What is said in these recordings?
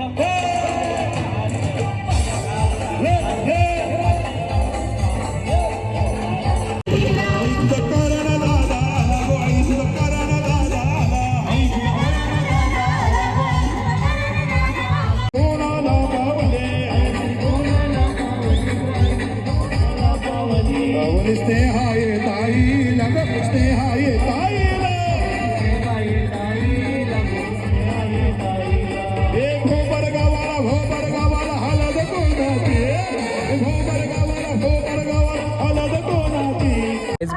ये नादन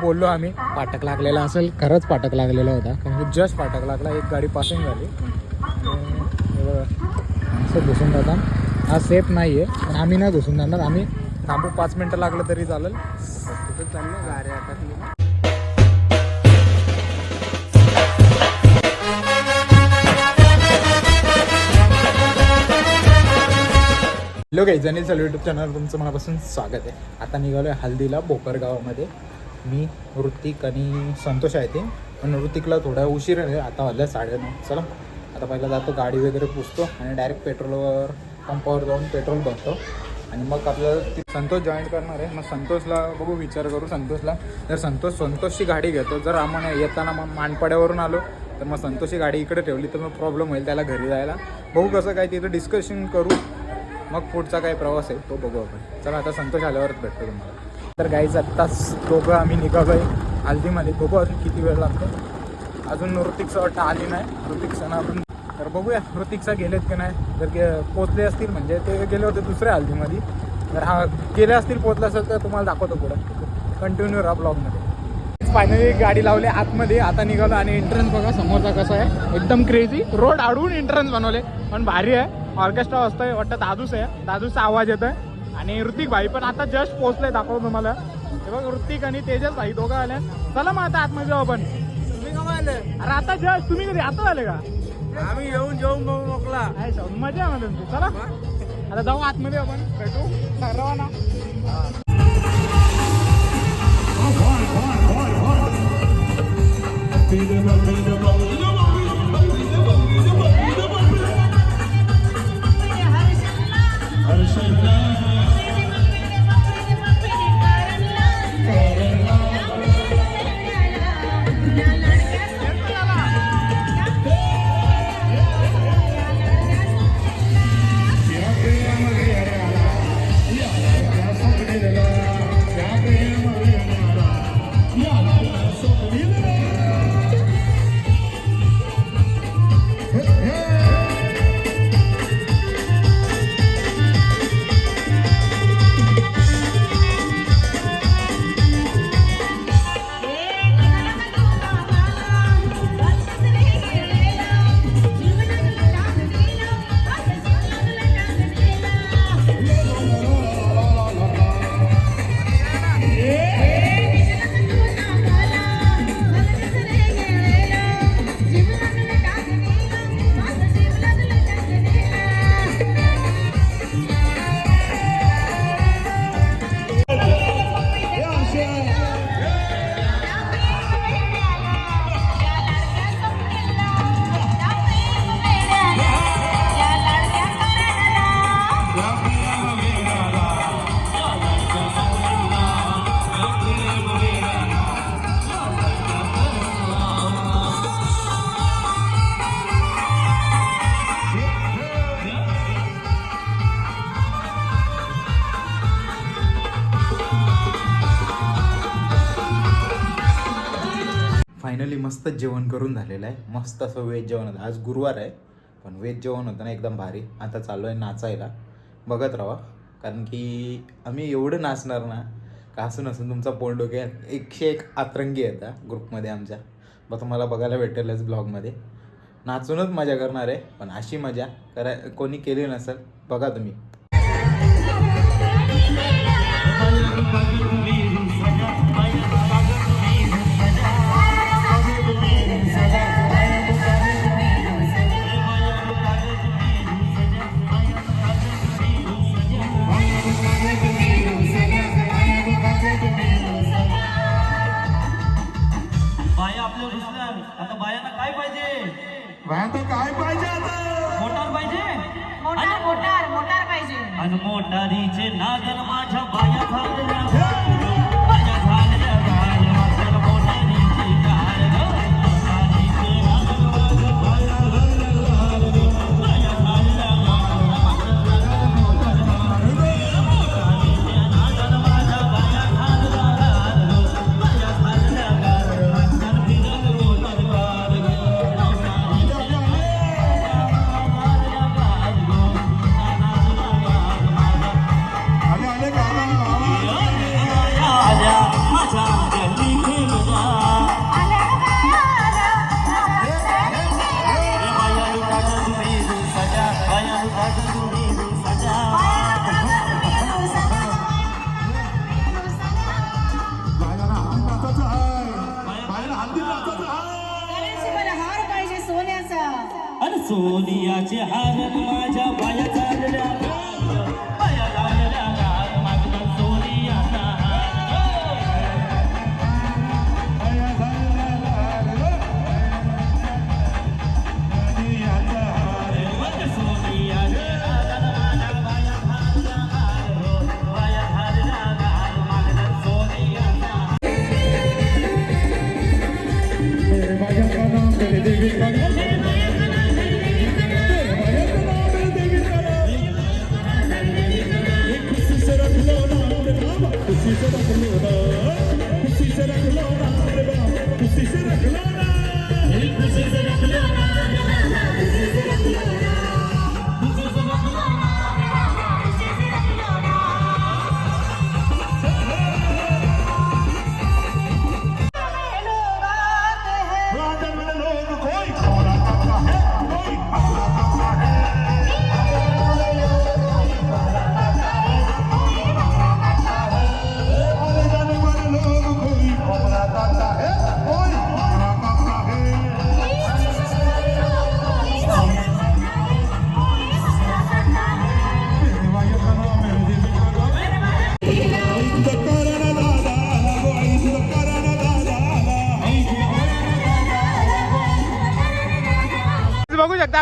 बोललो आम्ही. पाटक लागलेला असेल खरंच पाटक लागलेला होता. कारण की जस्ट पाटक लागला एक गाडी पासिंग झाली. असं घुसून जातात हा सेफ नाही आहे पण आम्ही नाही घुसून जाणार. आम्ही थांबू पाच मिनटं लागलं तरी चालेल. तिथे चाललं? गाडी आता लोक काही जनील यूट्यूब चॅनल तुमचं मनापासून स्वागत आहे. आता निघालो आहे हल्दीला भोकर गावामध्ये मी ऋतिक आणि संतोष आहे ते. पण ऋतिकला थोडा उशीर आहे आता वाजल्या साडेनऊ. चला आता पहिला जातो गाडी वगैरे पुसतो आणि डायरेक्ट पेट्रोलवर पंपावर जाऊन पेट्रोल भरतो. आणि मग आपल्याला संतोष जॉईन करणार आहे. मग संतोषला बघू विचार करू संतोषला. जर संतोष संतोषची गाडी घेतो जर आम्हाला येताना मग मानपाड्यावरून आलो तर मग संतोषची गाडी इकडे ठेवली तर मग प्रॉब्लेम होईल त्याला घरी जायला. बघू कसं काय तिथं डिस्कशन करू. मग पुढचा काय प्रवास आहे तो बघू आपण. चला आता संतोष आल्यावरच भेटतो तुम्हाला. तर गाईज आत्ताच दोघं आम्ही निघालो आहे हल्दीमध्ये बघू अजून किती वेळ लागतो. अजून ऋतिकचं वाटतं आली नाही. ऋतिकचं आपण तर बघूया ऋतिकचा गेलेत की नाही. जर गे पोचले असतील म्हणजे ते गेले होते दुसऱ्या हल्दीमध्ये. तर हा गेले असतील पोचले असेल तर तुम्हाला दाखवतो पुढं. कंटिन्यू राहा ब्लॉगमध्ये फायनली गाडी लावली आतमध्ये. आता निघालो आणि एंट्रन्स बघा समोरचा कसा आहे. एकदम क्रेझी रोड अडवून एंट्रन्स बनवले. पण भारी आहे. ऑर्केस्ट्रा वाजतोय. वाटतं दादूस आहे. दादूचा आवाज येतोय. आणि ऋतिक भाई पण आता जस्ट पोहोचले दाखवतो तुम्हाला हे बघ ऋतिक आणि तेजस भाई दोघं आले चला मग आता आतमध्ये जाऊ आपण तुम्ही का आले अरे आता जस्ट तुम्ही कधी आता आले का आम्ही येऊन जेवून बघू मोकला आहे मजा आहे मध्ये चला आता जाऊ आतमध्ये आपण भेटू सर्वांना फायनली मस्त जेवण करून झालेलं आहे. मस्त असं व्हेज जेवण होतं. आज गुरुवार आहे पण व्हेज जेवण होतं ना एकदम भारी. आता चालू आहे नाचायला. बघत राहा. कारण की आम्ही एवढं नाचणार ना का असून असून तुमचा पोल डोक्यात एकशे एक आतरंगी येतात ग्रुपमध्ये आमच्या. मग तुम्हाला बघायला भेटेलच ब्लॉगमध्ये. नाचूनच मजा करणार आहे पण अशी मजा करा कोणी केली नसेल बघा तुम्ही.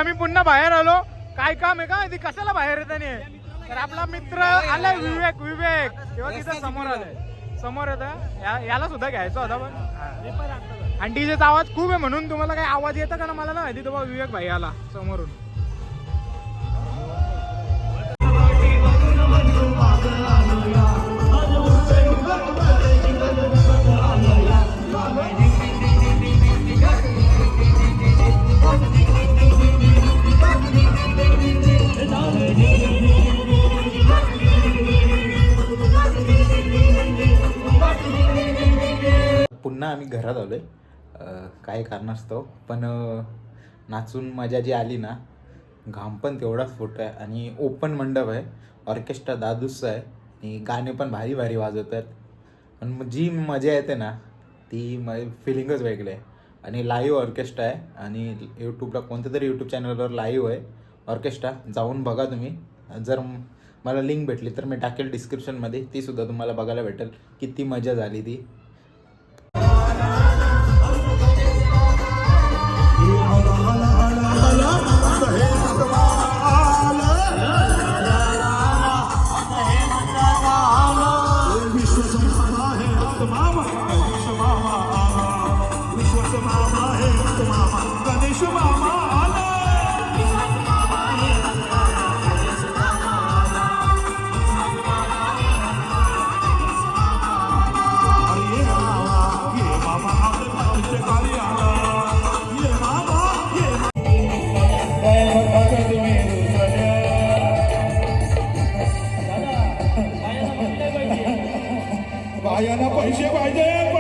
आम्ही पुन्हा बाहेर आलो. काय काम आहे का? ती कशाला बाहेर येताना तर आपला मित्र आलाय विवेक विवेक. तेव्हा तिथं समोर आलाय. समोर येत याला सुद्धा घ्यायचा होता पण. आणि डीजेचा आवाज खूप आहे म्हणून तुम्हाला काही आवाज येतं का ना मला ना? माहिती तेव्हा विवेक भाई आला समोरून. आम्ही घरात आलो आहे काही कारणास्तव. पण नाचून मजा जी आली ना घाम पण तेवढाच फोटो आहे आणि ओपन मंडप आहे. ऑर्केस्ट्रा दादूसचं आहे. आणि गाणे पण भारी भारी वाजवत आहेत पण जी मजा येते ना ती म फिलिंगच वेगळी आहे. आणि लाईव्ह ऑर्केस्ट्रा आहे. आणि यूट्यूबला कोणत्या तरी यूट्यूब चॅनलवर लाईव्ह आहे ऑर्केस्ट्रा जाऊन बघा तुम्ही. जर मला लिंक भेटली तर मी टाकेल डिस्क्रिप्शनमध्ये ती सुद्धा तुम्हाला बघायला भेटेल. किती मजा झाली ती. बायाला पैसे पाहिजे.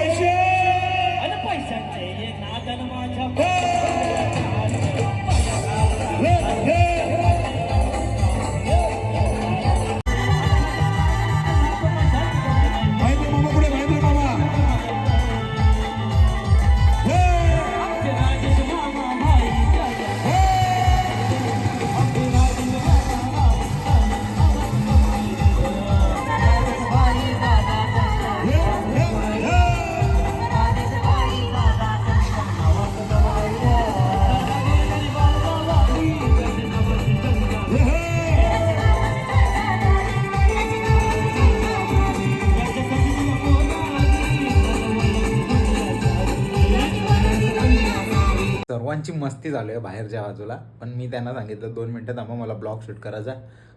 मस्ती झालो आहे बाहेरच्या बाजूला. पण मी त्यांना सांगितलं दोन मिनटं थांबा मला ब्लॉग शूट करायचा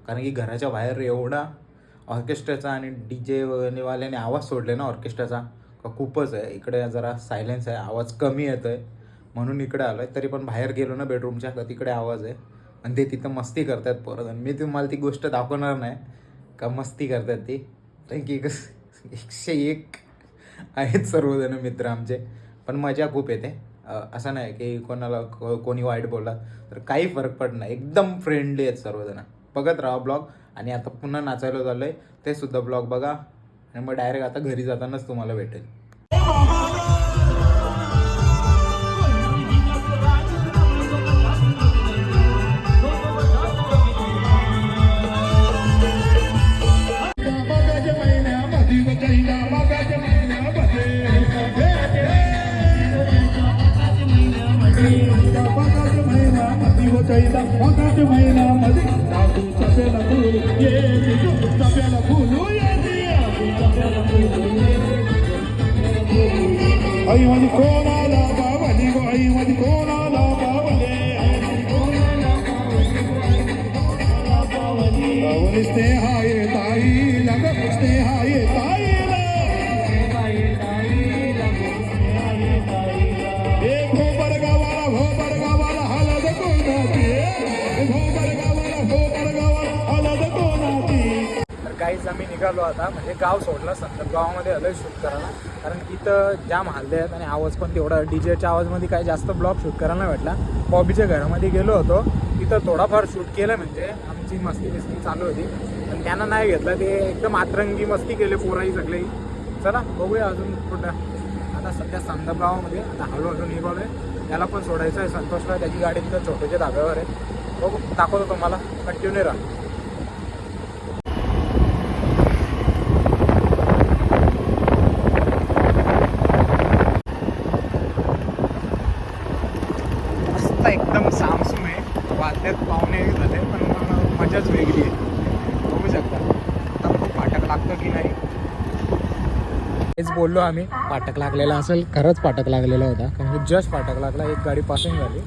कारण की घराच्या बाहेर एवढा ऑर्केस्ट्राचा आणि डी जे वाल्याने आवाज सोडले ना ऑर्केस्ट्राचा का खूपच आहे. इकडे जरा सायलेन्स आहे आवाज कमी येतो आहे म्हणून इकडे आलो आहे तरी पण बाहेर गेलो ना बेडरूमच्या का तिकडे आवाज आहे. आणि ते तिथं मस्ती करतात परत. आणि मी तुम्हाला ती गोष्ट दाखवणार नाही का मस्ती करतात ती. कारण की एकशे एक आहेत सर्वजण मित्र आमचे. पण मजा खूप येते. असं नाही की कोणाला को- कोणी वाईट बोलला तर काही फरक पडत नाही. एकदम फ्रेंडली आहेत सर्वजण. बघत राहा ब्लॉग. आणि आता पुन्हा नाचायला झालं आहे ते सुद्धा ब्लॉग बघा. आणि मग डायरेक्ट आता घरी जातानाच तुम्हाला भेटेल. kaida onta se maina madi tu sapela ku ye ji tu sapela ku lu ye ji tu sapela ku ai wan ko la ba wa ni go ai wan ko la la ba wa le ai wan ko la la ba wa ni go ai wan ko la la ba wa ni ba wa ni ste तर आम्ही निघालो आता. म्हणजे गाव सोडलं संदर्भ गावामध्ये आलोय शूट करायला. कारण इथं जाम हल्ले आहेत आणि आवाज पण तेवढा डी जेच्या आवाजमध्ये काही जास्त ब्लॉग शूट करायला नाही भेटला. बॉबीच्या घरामध्ये गेलो होतो. तिथं थोडाफार शूट केलं म्हणजे आमची मस्ती बिस्ती चालू होती. पण त्यांना नाही घेतलं. ते एकदम आतरंगी मस्ती केली पोराही सगळी चला बघूया अजून कुठं. आता सध्या संदर्भ गावामध्ये. आता हळूहळू निघालो आहे त्याला पण सोडायचं आहे संतोषला. त्याची गाडी तिथं छोट्याच्या धाब्यावर आहे. बघू दाखवतो तुम्हाला. कंटिन्यू राहा मस्त एकदम सामसूम आहे. वाजल्यात पाहुणे झाले पण मजाच वेगळी आहे. बघू शकता. आता खूप पाठक लागतं की नाही. हेच बोललो आम्ही पाठक लागलेला असेल खरंच पाठक लागलेला होता. कारण की जस्ट पाठक लागला एक गाडी पासिंग झाली.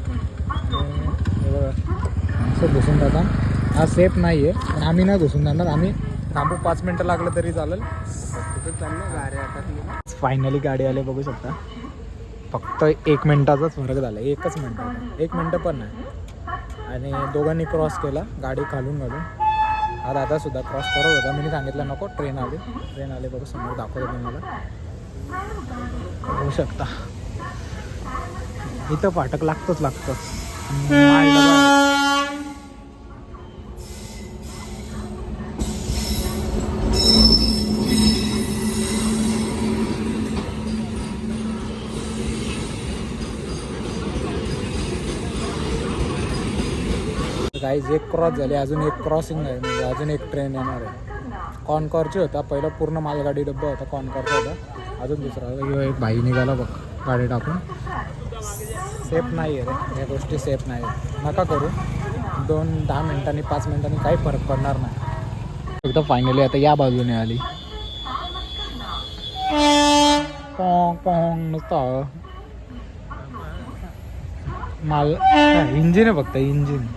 असं घुसून जाता. हा सेफ नाही आहे पण आम्ही नाही घुसून जाणार. आम्ही थांबू पाच मिनटं लागलं तरी चालेल. चाललं? गाडी आता फायनली गाडी आली बघू शकता. फक्त एक मिनटाचाच फरक झाला. एकच मिनटं एक मिनटं पण नाही. आणि दोघांनी क्रॉस केला. गाडी खालून घालून. हा दादासुद्धा क्रॉस करत होता. मी सांगितलं नको ट्रेन आली. ट्रेन आली बघू समोर दाखवतो तुम्हाला. होऊ शकता. इथं फाटक लागतंच लागतं. गाईज एक क्रॉस झाली अजून एक क्रॉसिंग आहे म्हणजे अजून एक ट्रेन येणार आहे. कॉनकॉरची होता पहिला पूर्ण मालगाडी डब्बा होता कॉनकॉरचा होता. अजून दुसरा ह्यो एक भाई निघाला बघ गाडी टाकून. सेफ नाही आहे रे या गोष्टी सेफ नाही आहे नका करू. दोन दहा मिनिटांनी पाच मिनिटांनी काही फरक पडणार नाही. फक्त फायनली आता या बाजूने आली. नुसतं. माल इंजिन आहे फक्त इंजिन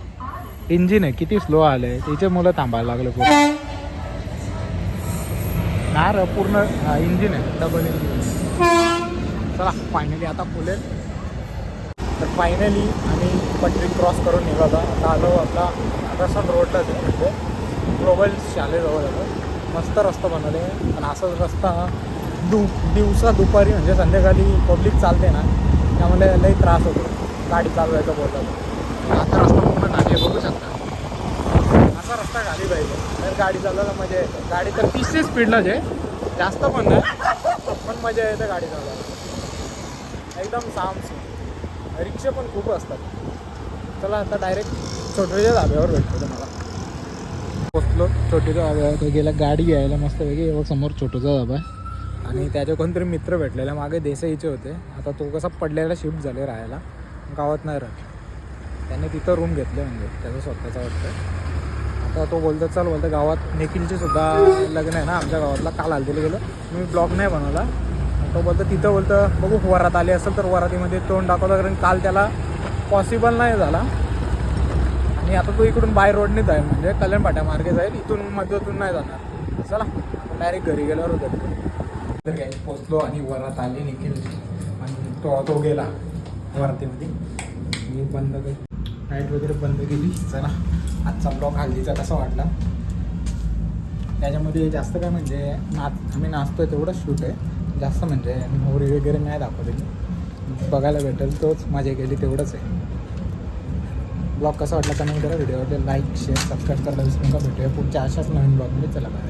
इंजिन आहे किती स्लो आलंय. तिचे मुलं थांबायला लागले पूर्ण ना र पूर्ण हा इंजिन आहे डबल इंजिन चला फायनली आता फुलेल तर फायनली आम्ही पटरी क्रॉस करून निघालो. आता आलो आपला रसन रोडलाच आहे म्हणजे ग्लोबल शालेजवळ आलो. मस्त रस्ता बनवले. पण असाच रस्ता दु दिवसा दुपारी म्हणजे संध्याकाळी पब्लिक चालते ना त्यामुळे लई त्रास होतो. गाडी चालवायचं बोलतात. आता रस्ता पूर्ण आहे, बघू शकता. असा रस्ता खाली पाहिजे. तर गाडी चालवायला मजा येते. गाडी तर तीसशे स्पीडलाच आहे. जास्त पण नाही. पण मजा येते गाडी चालवायला. एकदम सामसूम रिक्षा पण खूप असतात. चला आता डायरेक्ट छोट्याच्या धाब्यावर भेटतो तुम्हाला. पोचलो. छोटीच्या धाब्यावर गेला गाडी घ्यायला मस्त बघ समोर छोटूचा धाबा आहे. आणि त्याच्या कोणतरी मित्र भेटलेला. मागे देसाईचे होते. आता तो कसा पडलेला शिफ्ट झाले राहायला. गावात नाही राहत. त्याने तिथं रूम घेतले म्हणजे त्याचं स्वतःचा वाटतं आता तो बोलतो चल बोलतो गावात निखिलचे सुद्धा लग्न आहे ना आमच्या गावातला. काल हल्दीला गेलं मी ब्लॉग नाही बनवला. तो बोलतो तिथं बोलतं बघू वरात आली असेल तर वरातीमध्ये तोंड दाखवलं कारण काल त्याला पॉसिबल नाही झाला. आणि आता तो इकडून बाय रोडनेच आहे म्हणजे कल्याण फाट्या मार्गे जाईल इथून मध्यातून नाही जाणार. चला डायरेक्ट घरी गेल्यावर होतं तर काही पोचलो आणि वरात आली निखिल आणि तो तो गेला वरातीमध्ये. मी बंद केली लाइट वगैरे बंद केली. चला आजचा ब्लॉक हल्दीचा कसा वाटला? त्याच्यामध्ये जास्त काय म्हणजे नाच आम्ही नाचतोय तेवढंच शूट आहे. जास्त म्हणजे मोहरी वगैरे नाही दाखवलेली बघायला भेटेल तोच मजा केली तेवढंच आहे. ब्लॉग कसा वाटला कमेंट करा व्हिडिओवर लाईक शेअर सबस्क्राईब करायला विसरू नका. भेटूया पुढच्या अशाच नवीन ब्लॉगमध्ये चला बाय